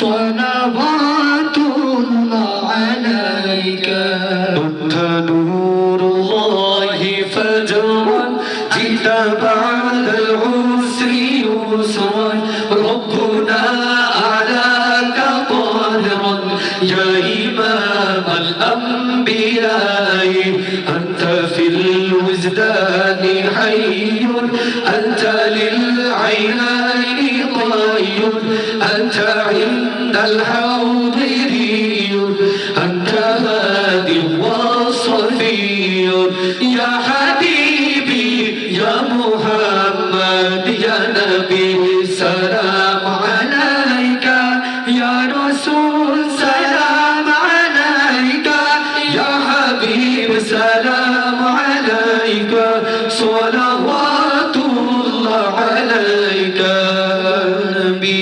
صلوات الله عليك. أنت نور الله فجرا جئت بعد العسر يسرا. ربنا أعلاك طاهرا يا إمام الأنبياء أنت في الوجدان حي أنت للعينين. أنت عند الحاضرين أنت هادي وصفي يا حبيبي يا محمد يا نبي سلام عليك. يا رسول سلام عليك. يا حبيب سلام عليك. صلوات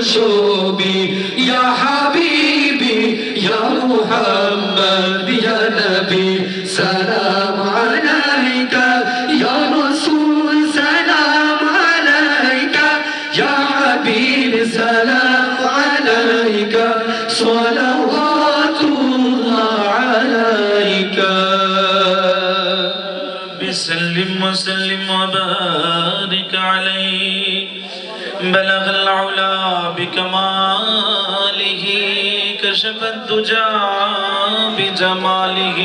شوبي يا حبيبي يا محمد يا نبي سلام عليك. يا رسول سلام عليك. يا حبيبي سلام عليك. صلوات بسلم وسلم وبارك عليه. بلغ العلا بكماله كشف الدجى بجماله.